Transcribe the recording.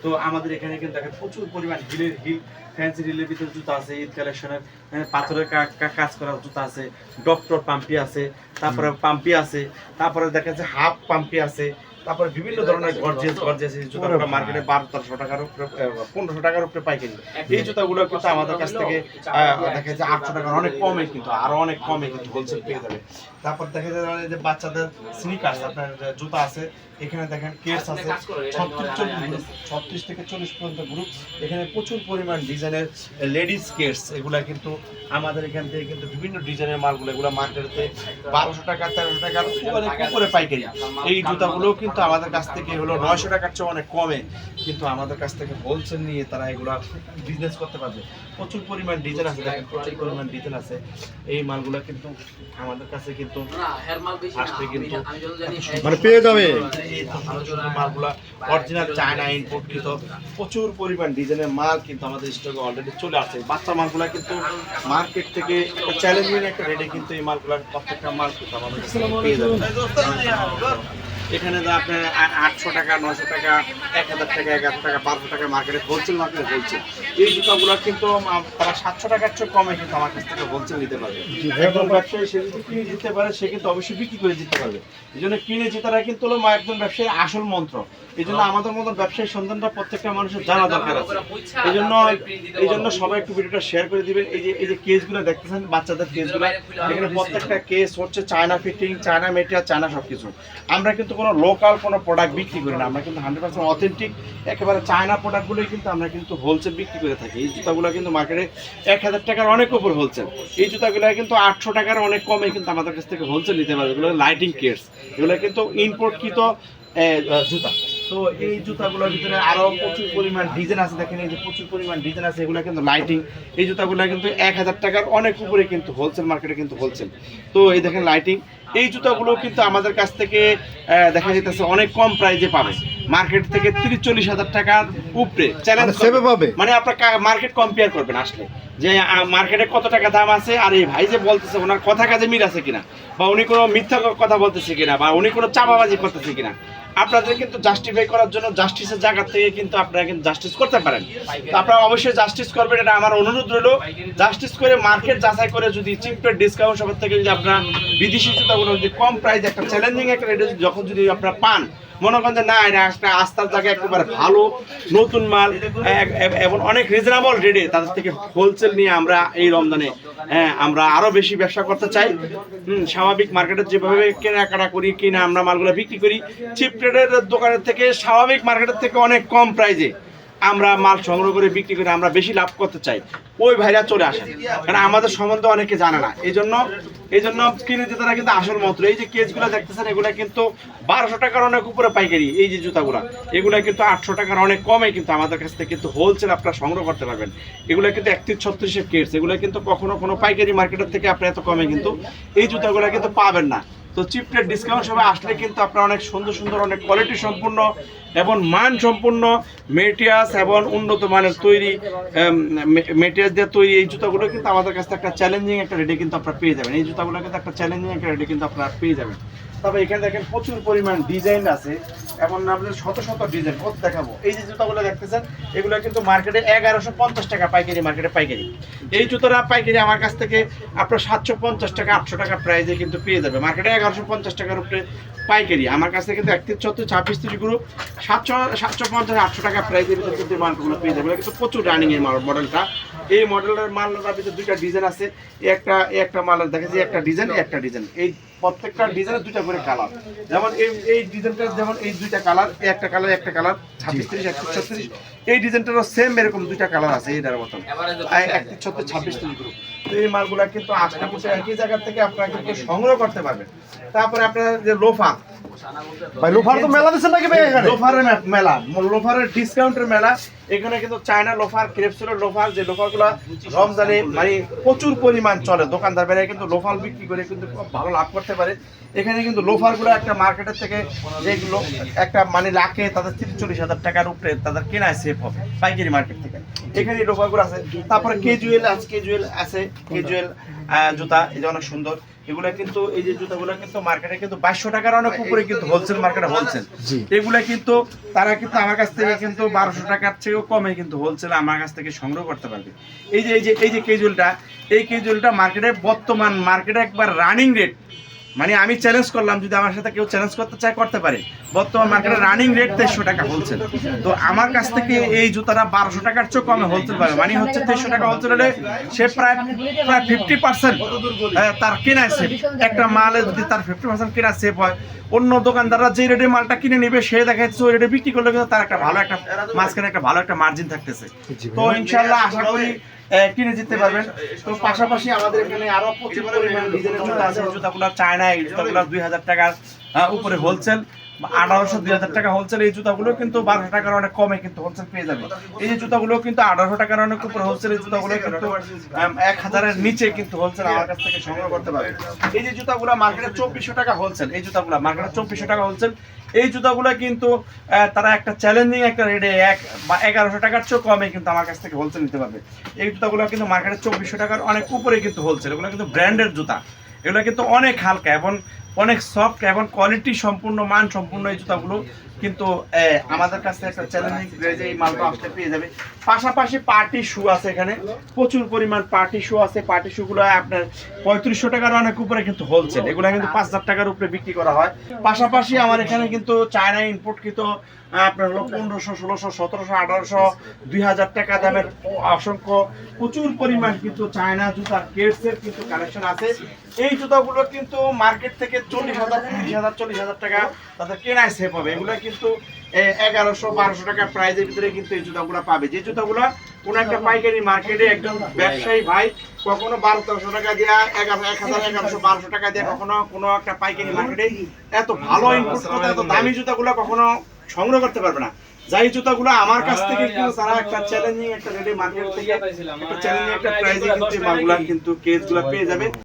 তো আমাদের এখানে কিন্তু দেখেন প্রচুর পরিমাণ হিলের হিল ফ্যান্সি হিলের ভিতরে জুতা আছে ঈদ কালেকশনের পাথরের কা- কা- কাজ করা জুতা আছে ডক্টর পাম্পি আছে তারপরে পাম্পি আছে তারপরে দেখা যাচ্ছে হাফ পাম্পি আছে তারপরে বিভিন্ন ধরনের গর্জেস গর্জেস জুতাগুলো মার্কেটে বারো তেরোশো টাকার উপরে পনেরোশো টাকার উপরে পাইকারি। এই জুতাগুলো কিন্তু আমাদের কাছ থেকে দেখা যাচ্ছে আটশো টাকার অনেক কমে কিন্তু আরও অনেক কমে কিন্তু হোলসেল পেয়ে যাবে। তারপর দেখা যায় যে বাচ্চাদের স্নিকার্স আপনার যে জুতা আছে এখানে দেখেন কেস আছে ছত্রিশ চল্লিশ গ্রুপ ছত্রিশ থেকে চল্লিশ পর্যন্ত গ্রুপ এখানে প্রচুর পরিমাণ ডিজাইনের লেডিস কেটস এগুলা কিন্তু আমাদের এখান থেকে কিন্তু বিভিন্ন ডিজাইনের মালগুলো এগুলো মার্কেটে বারোশো টাকা তেরোশো টাকার উপরে উপরে পাইকারি। এই জুতাগুলো কিন্তু আমাদের কাছ থেকে হলো নয়শো টাকার চেয়ে অনেক কমে। কিন্তু আমাদের কাছ থেকে হোলসেল নিয়ে তারা এগুলা বিজনেস করতে পারবে। প্রচুর পরিমাণ ডিজাইন আছে দেখেন প্রচুর পরিমাণ ডিজাইন আছে। এই মালগুলো কিন্তু আমাদের কাছে কিন্তু আসলে কিন্তু মানে পেয়ে যাবে। এই মালগুলা অরিজিনাল চায়না ইম্পোর্টকৃত প্রচুর পরিমাণ ডিজাইনের মাল কিন্তু আমাদের স্টকে অলরেডি চলে আসে বাচ্চা মালগুলা কিন্তু মার্কেট থেকে একটা চ্যালেঞ্জিং একটা রেটে কিন্তু এই মালগুলা প্রত্যেকটা মাল কিন্তু আমাদের পেয়ে যাবে। এখানে যা আপনার আটশো টাকা নশো টাকা এক হাজার টাকা এক হাজার টাকা বারোশো টাকা মার্কেটে হোলসেল মার্কেটে হোলসেল এই জুতাগুলো কিন্তু তারা সাতশো টাকার চেয়ে কমে কিন্তু আমার কাছ থেকে হোলসেল নিতে পারবে। একজন ব্যবসায়ী সে যদি কিনে দিতে পারে সে কিন্তু অবশ্যই বিক্রি করে দিতে পারবে। এই জন্য কিনে জেতারা কিন্তু হলো মা- একজন ব্যবসায়ীর আসল মন্ত্র। এই জন্য আমাদের মতন ব্যবসায়ী সন্ধানটা প্রত্যেকটা মানুষের জানা দরকার আছে। এই জন্য এই জন্য সবাই একটু ভিডিওটা শেয়ার করে দিবেন। এই যে এই যে কেসগুলো দেখতেছেন বাচ্চাদের কেসগুলো এখানে প্রত্যেকটা কেস হচ্ছে China fitting China material China সব কিছু আমরা কিন্তু কোনো লোকাল কোনো প্রোডাক্ট বিক্রি করি না। আমরা কিন্তু হান্ড্রেড পার্সেন্ট অথেন্টিক একেবারে চায়না প্রোডাক্টগুলোই কিন্তু আমরা কিন্তু হোলসেল বিক্রি করে থাকি। এই জুতাগুলো কিন্তু মার্কেটে এক হাজার টাকার অনেক উপর হোলসেল এই জুতাগুলো কিন্তু আটশো টাকার অনেক কমে কিন্তু আমাদের কাছ থেকে হোলসেল নিতে পারবে। এগুলো লাইটিং কেটস এগুলো কিন্তু ইম্পোর্টকৃত জুতা। তো এই জুতাগুলোর ভিতরে আরও প্রচুর পরিমাণ ডিজাইন আছে। দেখেন এই যে প্রচুর পরিমাণ ডিজাইন আছে। এগুলো কিন্তু লাইটিং এই জুতাগুলো কিন্তু এক হাজার টাকার অনেক উপরে কিন্তু হোলসেল মার্কেটে কিন্তু হোলসেল তো এই দেখেন লাইটিং এই জুতাগুলো কিন্তু আমাদের কাছ থেকে দেখা যেতেছে অনেক কম প্রাইজে পাবে। মার্কেট থেকে তিরিশ চল্লিশ হাজার টাকার উপরে। চ্যালেঞ্জ মানে পাবে? মানে আপনার মার্কেট কম্পেয়ার করবেন আসলে। যে মার্কেটে কত টাকা দাম আছে আর এই ভাই যে বলতেছে ওনার কথা কাজে মিল আছে কিনা? বা উনি কোনো মিথ্যা কথা বলতেছে কিনা? বা উনি কোনো চাপাবাজি করতেছে কিনা? আপনাদের কিন্তু জাস্টিফাই করার জন্য জাস্টিসের জায়গা থেকে কিন্তু আপনারা কিন্তু জাস্টিস করতে পারেন। তো আপনারা অবশ্যই জাস্টিস করবেন, এটা আমার অনুরোধ রইল। জাস্টিস করে মার্কেট যাচাই করে যদি চিপের ডিসকাউন্ট সবার থেকে যদি আপনারা বিদেশি জুতাগুলো যদি কম প্রাইস একটা চ্যালেঞ্জিং একটা রেটে যখন যদি আপনারা পান মনে করেন যে না, এটা একটা আস্থার জায়গায় একেবারে ভালো, নতুন মাল এবং অনেক রিজনেবল রেটে তাদের থেকে হোলসেল নিয়ে আমরা এই রমজানে হ্যাঁ আমরা আরও বেশি ব্যবসা করতে চাই। স্বাভাবিক মার্কেটে যেভাবে কেনাকাটা করি, কিনা আমরা মালগুলো বিক্রি করি চিপ রেটের দোকানের থেকে স্বাভাবিক মার্কেটের থেকে অনেক কম প্রাইজে আমরা মাল সংগ্রহ করে বিক্রি করে আমরা বেশি লাভ করতে চাই, ওই ভাইরা চলে আসেন। কারণ আমাদের সম্বন্ধে অনেকে জানে না। এই জন্য এই জন্য কিনে দিতে তারা কিন্তু আসল মন্ত্র এই যে কেসগুলো দেখতেছেন, এগুলো কিন্তু বারোশো টাকার অনেক উপরে পাইকারি, এই যে জুতাগুলো। এগুলো কিন্তু আটশো টাকার অনেক কমে কিন্তু আমাদের কাছ থেকে কিন্তু হোলসেল আপনারা সংগ্রহ করতে পারবেন। এগুলো কিন্তু একত্রিশ ছত্রিশের কেটস এগুলো কিন্তু কখনো কোনো পাইকারি মার্কেটের থেকে আপনি এত কমে কিন্তু এই জুতাগুলো কিন্তু পাবেন না। তো চিপটের ডিসকাউন্ট সবাই আসলে কিন্তু আপনারা অনেক সুন্দর সুন্দর, অনেক কোয়ালিটি সম্পূর্ণ এবং মান সম্পূর্ণ মেটেরিয়ালস এবং উন্নত মানের তৈরি মেটেরিয়ালস দিয়ে তৈরি এই জুতাগুলো কিন্তু আমাদের কাছে একটা চ্যালেঞ্জিং একটা রেডি কিন্তু আপনারা পেয়ে যাবেন। এই জুতাগুলো কিন্তু একটা চ্যালেঞ্জিং একটা রেডি কিন্তু আপনারা পেয়ে যাবেন। তবে এখানে দেখেন প্রচুর পরিমাণ ডিজাইন আছে। এবং আপনাদের শত শত ডিজাইন, কত দেখাবো? এই যে জুতাগুলো দেখতেছেন, এগুলো কিন্তু মার্কেটে এগারোশো পঞ্চাশ টাকা পাইকারি, মার্কেটে পাইকারি। এই জুতোটা পাইকারি আমার কাছ থেকে আপনার সাতশো পঞ্চাশ টাকা, আটশো টাকা প্রাইসে কিন্তু পেয়ে যাবে। মার্কেটে এগারোশো পঞ্চাশ টাকার উপরে পাইকারি। আমার কাছে কিন্তু একত্রিশ, চৌত্রিশ, ছাব্বিশ, তিরিশ গ্রুপ সাতশো সাতশো পঞ্চাশ, আটশো টাকা প্রাইসের ভিতরে কিন্তু মালগুলো পেয়ে যাবে। কিন্তু প্রচুর রানিং এই মডেলটা এই মডেলের মালটার ভিতরে দুইটা ডিজাইন আছে। একটা একটা মাল মালের দেখেছি একটা ডিজাইন একটা ডিজাইন। এই প্রত্যেকটা ডিজাইনের দুইটা করে কালার। যেমন এই এই ডিজাইনটা যেমন এই দুইটা কালার একটা কালার একটা কালার ছাব্বিশ তিরিশ একত্রিশ ছত্রিশ। এই ডিজাইনটারও সেম এরকম দুইটা কালার আছে এইটার মতন একত্রিশ ছত্রিশ ছাব্বিশ তিরিশ এই মালগুলা কিন্তু আজকে একই জায়গা থেকে আপনারা কিন্তু সংগ্রহ করতে পারবেন। তারপরে আপনার যে লোফা ভাই লোফার তো মেলা দিচ্ছেন নাকি ভাই এখানে? লোফারের মেলা লোফারের ডিসকাউন্টের মেলা। এখানে কিন্তু চায়না লোফার ক্রেপসুলের লোফার যে লোফারগুলো রমজানে মানে প্রচুর পরিমাণ চলে দোকানদার বেড়ে কিন্তু লোফার বিক্রি করে কিন্তু খুব ভালো লাভ করতে পারে। এখানে কিন্তু লোফারগুলো একটা মার্কেটের থেকে যেগুলো একটা মানে লাখে তাদের তিরিশ চল্লিশ হাজার টাকার উপরে তাদের কেনায় সেফ হবে পাইকারি মার্কেট থেকে। এখানে লোফারগুলো আছে। তারপরে কেজুয়েল আছে কেজুয়েল আছে। কেজুয়েল জুতা এই যে অনেক সুন্দর। এগুলা কিন্তু এই যে জুতাগুলো কিন্তু মার্কেটে কিন্তু বাইশশো টাকার অনেক উপরে কিন্তু হোলসেল মার্কেটে হোলসেল এগুলা কিন্তু তারা কিন্তু আমার কাছ থেকে কিন্তু বারোশো টাকার থেকেও কমে কিন্তু হোলসেল আমার কাছ থেকে সংগ্রহ করতে পারবে। এই যে এই যে এই যে কেজুয়েলটা এই কেজুলটা মার্কেটে বর্তমান মার্কেটে একবার রানিং রেট মানে আমি চ্যালেঞ্জ করলাম যদি আমার সাথে কেউ চ্যালেঞ্জ করতে চায় করতে পারে। বর্তমান মার্কেটে রানিং রেট তেইশশো টাকা হোলসেল তো আমার কাছ থেকে এই জুতাটা বারোশো টাকার চেয়েও কমে হোলসেল পাবে। মানে হচ্ছে তেইশশো টাকা হোলসেল হলে সে প্রায় প্রায় ফিফটি পার্সেন্ট তার কেনা সেভ একটা মালে যদি তার ফিফটি পার্সেন্ট কেনা সেভ হয় অন্য দোকানদাররা যে রেটে মালটা কিনে নেবে সে দেখা যাচ্ছে ওই রেটে বিক্রি করলে কিন্তু তার একটা ভালো একটা মাঝখানে একটা ভালো একটা মার্জিন থাকতেছে। তো ইনশাল্লাহ আশা করি কিনে জিততে পারবেন। তো পাশাপাশি আমাদের এখানে আরও প্রচুর পরিমাণ ডিজাইনের জুতা আছে। জুতাগুলো চায়না এই জুতাগুলো দুই হাজার টাকার উপরে হোলসেল আঠারোশো, দুই হাজার টাকা হোলসেল এই জুতাগুলো কিন্তু বারোশো টাকার অনেক কমে কিন্তু হোলসেল পেয়ে যাবে। এই যে জুতাগুলো কিন্তু আঠারোশো টাকার অনেক উপরে হোলসেল এই জুতাগুলো কিন্তু এক হাজারের নিচে কিন্তু হোলসেল আমার কাছ থেকে সংগ্রহ করতে এই যে জুতাগুলো মার্কেটে চব্বিশশো টাকা হোলসেল এই জুতাগুলো মার্কেটে চব্বিশশো টাকা হোলসেল এই জুতাগুলো কিন্তু তারা একটা চ্যালেঞ্জিং একটা রেটে এক বা এগারোশো টাকার চেয়েও কমে কিন্তু আমার কাছ থেকে হোলসেল নিতে পারবে। এই জুতাগুলো কিন্তু মার্কেটে চব্বিশশো টাকার অনেক উপরে কিন্তু হোলসেল এগুলো কিন্তু ব্র্যান্ডের জুতা। এগুলো কিন্তু অনেক হালকা এবং অনেক সফট এবং কোয়ালিটি সম্পূর্ণ মান সম্পূর্ণ এই জুতাগুলো। কিন্তু আমাদের কাছে একটা চ্যালেঞ্জিং রেটে এই মালটা আসতে পেয়ে যাবে। পাশাপাশি পার্টি শু আছে এখানে। প্রচুর পরিমাণ পার্টি শু আছে। পার্টি শুগুলো আপনার পঁয়ত্রিশশো টাকার অনেক উপরে কিন্তু হোলসেল এগুলো কিন্তু পাঁচ হাজার টাকার উপরে বিক্রি করা হয়। পাশাপাশি আমার এখানে কিন্তু চায়না ইম্পোর্ট কিন্তু আপনার হলো পনেরোশো ষোলোশো সতেরোশো আঠারোশো দুই হাজার টাকা দামের অসংখ্য প্রচুর পরিমাণ কিন্তু চায়না জুতার কেটসের কিন্তু কালেকশন আছে। এই জুতাগুলো কিন্তু মার্কেট থেকে চল্লিশ হাজার তিরিশ হাজার চল্লিশ হাজার টাকা তাদের কেনায় সেভ হবে। এগুলো কিন্তু এগারোশো বারোশো টাকা প্রাইজের ভিতরে কিন্তু এই জুতাগুলো পাবে। যে জুতাগুলো কোনো একটা পাইকারি মার্কেটে একজন ব্যবসায়ী ভাই কখনো বারো তেরোশো টাকা দিয়া এগারো এক হাজার এগারোশো বারোশো টাকা দিয়ে কখনো কোনো একটা পাইকারি মার্কেটে এত ভালো ইনপুট এত দামি জুতাগুলো কখনো সংগ্রহ করতে পারবে না। যাই জুতাগুলো আমার কাছ থেকে কিন্তু তারা একটা চ্যালেঞ্জিং একটা রেডি মার্কেট থেকে একটা চ্যালেঞ্জিং একটা প্রাইজে কিন্তু মালগুলা কিন্তু কেসগুলো পেয়ে যাবে।